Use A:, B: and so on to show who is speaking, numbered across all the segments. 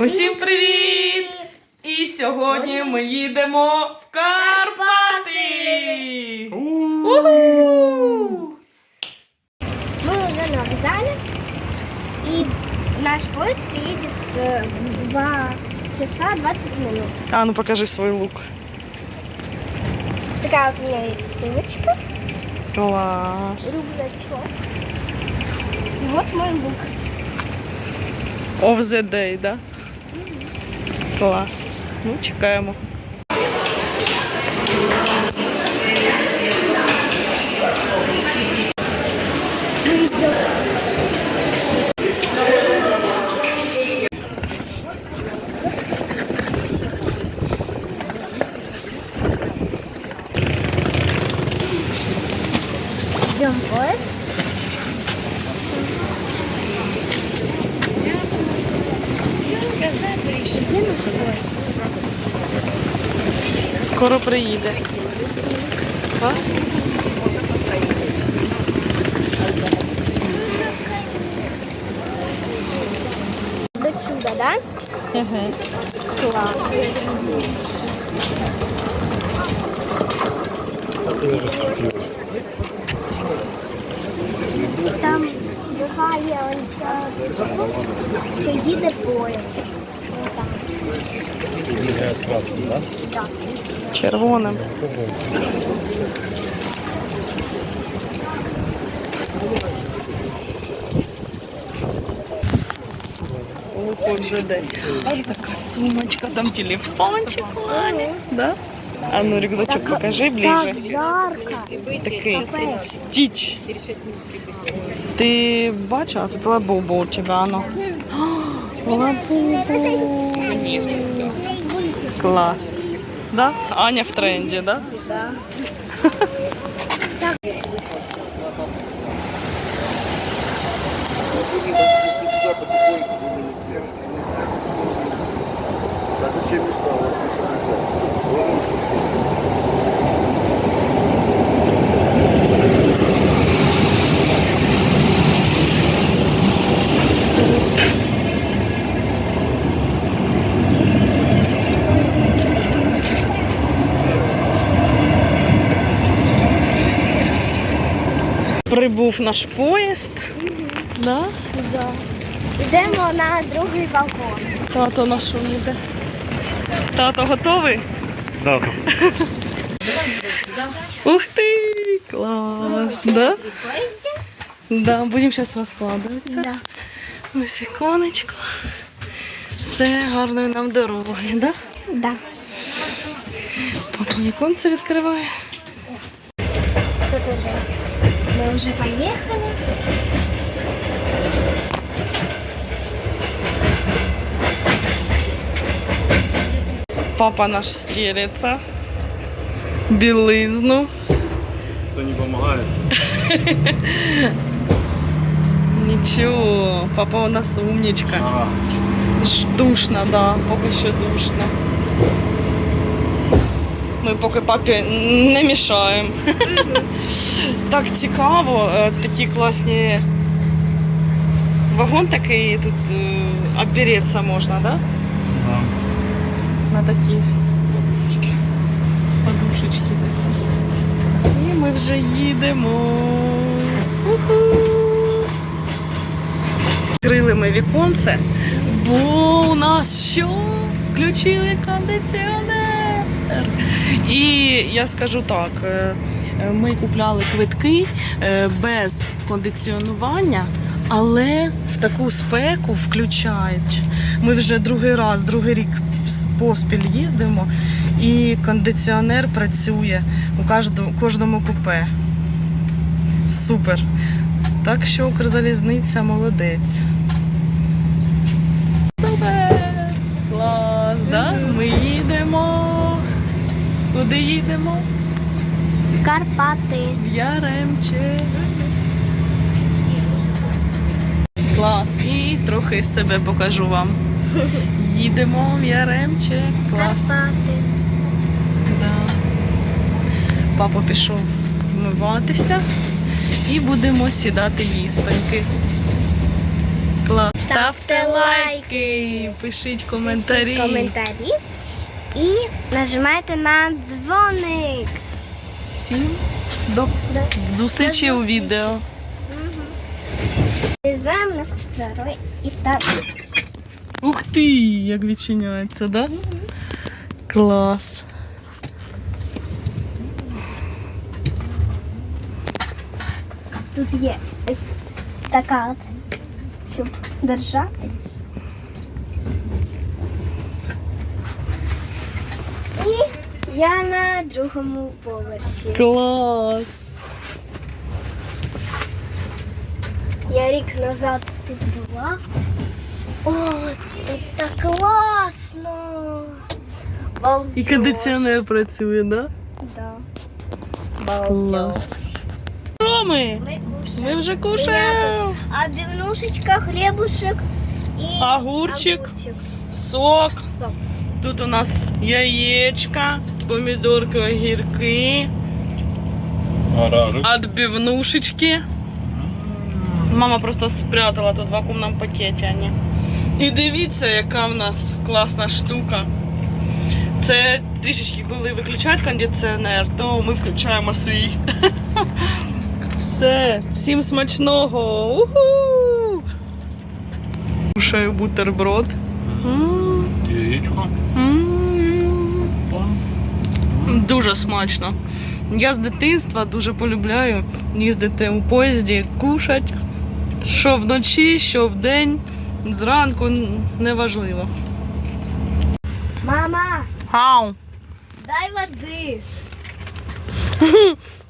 A: Усім привіт! І сьогодні ми їдемо в Карпати! У-ху!
B: Мы на вокзале, и наш э, в 2 часа 20 минут.
A: А ну покажи свій лук.
B: Такая вот у меня есть сумочка,
A: Клас.
B: рюкзачок. Вот мой лук.
A: Of the day, да? Клас. Ну, чекаємо. Скоро приїде. Клас.
B: До сюда, да?
A: Угу.
B: Класс. Там бігає оця штучка, що їде поїзд. Отак.
C: Бігає красним, так?
B: Так.
A: Червоним. Лук of the day. А така сумочка, там телефончик Ваня. Да? А ну рюкзачок покажи
B: Так
A: ближе.
B: жарко.
A: Такий стіч. Ти бачила, тут лабубу у тебе, ну. Лабубу. Клас. Да? Аня в тренді, да?
C: Так
A: Прибув наш поїзд. Да?
B: Да. Йдемо на другий вагон.
A: Тато на що йде? Тато готовий?
C: Так.
A: Ух ти! Клас! Да? Да, будемо зараз розкладатися.
B: Да.
A: Ось віконечко. Все, гарної нам дороги, да?
B: Да.
A: Папа віконце відкриває.
B: Тут уже. Мы уже поехали.
A: Папа наш стелиться. Білизну.
C: Кто не помогает?
A: Нічого, папа у нас умнічка.
C: А,
A: Ж Душно, да, поки що душно. Ми поки папі не мішаємо. так цікаво, е, такі класні. Вагон такий, тут е, обпереться можна, да?
C: да.
A: На такі
C: Подушечки.
A: подушечки такі. І ми вже їдемо. Відкрили ми віконце, бо у нас що? Включили кондиціонер. І я скажу так: е, ми купляли квитки е, без кондиціонування, але в таку спеку включають. Ми вже другий раз, другий рік поспіль їздимо, і кондиціонер працює у кожному, кожному купе. Супер. Так що Укрзалізниця молодець. Куди їдемо?
B: В Карпати.
A: В Яремче. Клас. І трохи себе покажу вам. Їдемо в Яремче. Клас.
B: Карпати.
A: Да. Папа пішов вмиватися і будемо сідати їстоньки. Клас.
B: Ставте
A: лайки. пишіть коментарі.
B: Пишіть коментарі і нажимайте на дзвоник.
A: Всім до
B: До
A: зустрічі
B: До
A: у відео.
B: Лізаємо на второй етаж.
A: Ух ти, як відчиняється, да? Клас.
B: Тут є ось така щоб держати. І я на другому поверсі.
A: Клас.
B: Я рік назад тут була. О, тут так класно!
A: І
B: Балдеж.
A: кондиціонер працює, да?
B: Да.
A: Що ми?
B: Ми кушаємо.
A: Ми вже кушаємо.
B: тут обівнушечка, хлібушек і
A: Огурчик.
B: огурчик.
A: Сок.
B: Сок.
A: Тут у нас яєчка, помідорки, огірки, отбивнушечки. Мама просто спрятала тут в вакуумному пакеті. Ані. І дивіться, яка в нас класна штука. Це трішечки, коли виключають кондиціонер, то ми включаємо свій. Все, всім смачного! Уху! Кушаю бутерброд.
C: Яєчко.
A: Дуже смачно. Я з дитинства дуже полюбляю їздити у поїзді, кушати. Що вночі, що вдень, зранку неважливо.
B: Мама,
A: Ау!
B: дай води.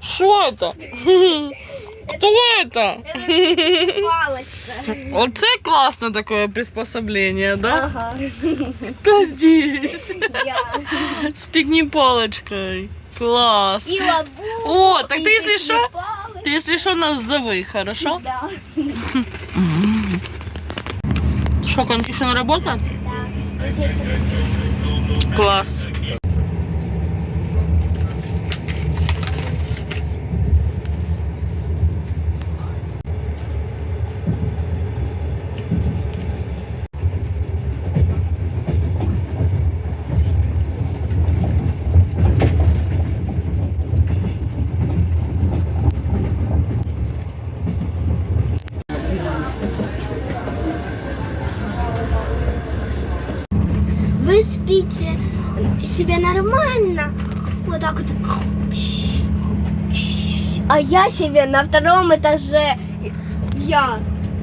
A: Що це? Хто це?
B: Палочка.
A: Оце класне таке приспособлення, да?
B: Ага.
A: Хто здесь?
B: Я.
A: З пікні паличкою. Клас.
B: І лабу.
A: О, так
B: і
A: ти, якщо
B: такі
A: що,
B: палочки.
A: ти, якщо що, нас зови, хорошо?
B: Да.
A: Що, кондишн работает?
B: Да. Здесь себе нормально. Вот так вот. А я себе на втором этаже. Я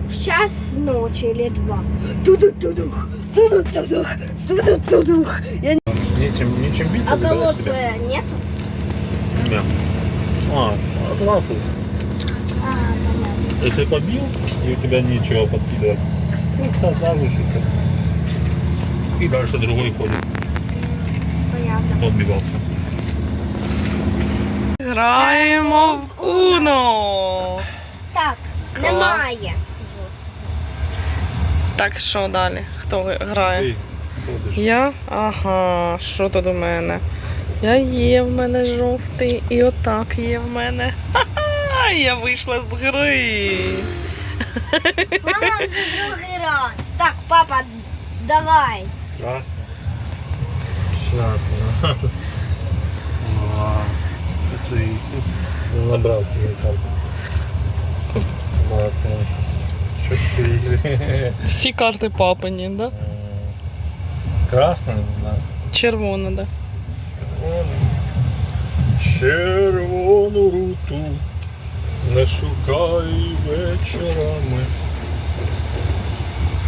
B: в час ночи или два. Туду-тудух, туду-тудух, туду-тудух. Я...
C: Нечем, нечем биться
B: А колодца нету?
C: Нет. А, класс уж.
B: А, понятно.
C: Если побил, и у тебя нечего подкидывать, ну, сажаешь и все. И дальше другой ходит,
B: Понятно.
C: кто.
A: Граємо в Уно.
B: Так,
A: Клас.
B: немає.
A: Так, що далі? Хто грає?
C: Ходишь.
A: Я? Ага, що тут у мене? Я є в мене жовтий і отак є в мене. Ха-ха, я вийшла з гри.
B: Мама вже другий раз. Так, папа, давай.
C: Красный. Сейчас. раз. Два. Три. Набрал тебе карты. Два, три. Четыре.
A: Всі карти папині, да?
C: Красный, да.
A: Червона, да.
C: Червону руту не шукай вечорами.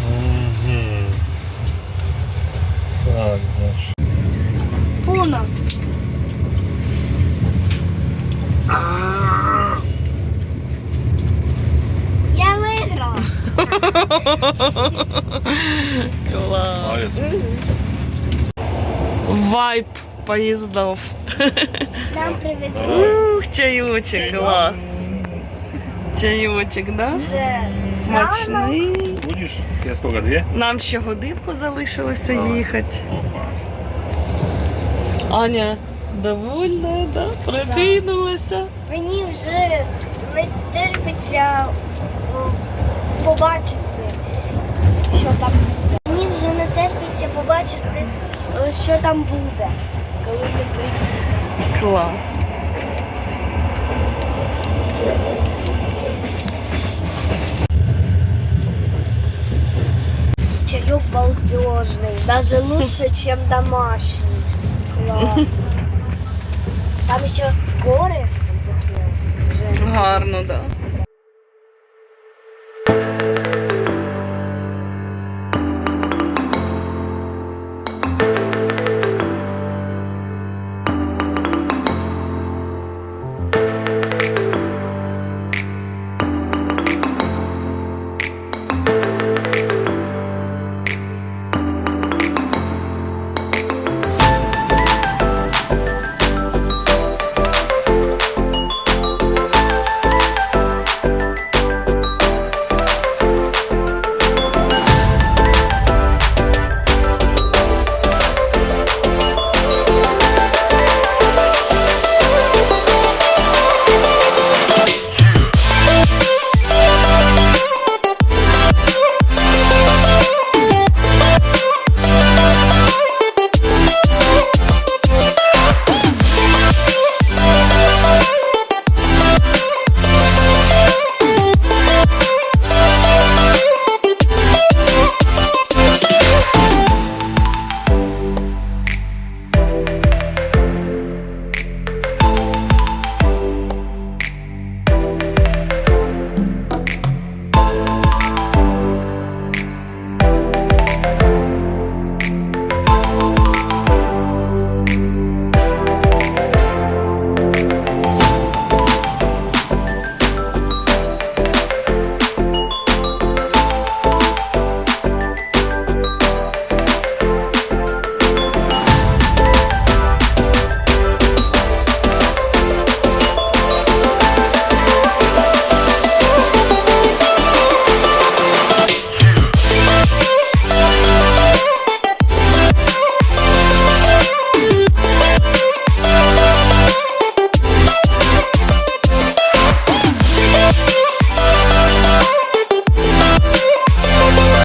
C: Угу. Так, значить.
B: Уно. Я виграла.
A: Клас. Вайп поїздов.
B: Нам привезли
A: Ух, чайочек, клас. Чайочек, да?
B: вже.
A: Смачний.
C: Будеш? Я сколько, две?
A: Нам ще годинку залишилося
C: Давай.
A: їхати.
C: Опа.
A: Аня довольна, да? Прокинулася.
B: Мені вже не терпиться побачити. що там буде. Мені вже не терпиться побачити, е, що там буде, коли ми приїдемо.
A: Клас.
B: Чаек балдежный, даже лучше, чем домашний. Класс. Там еще горы.
A: Гарно, так. Да.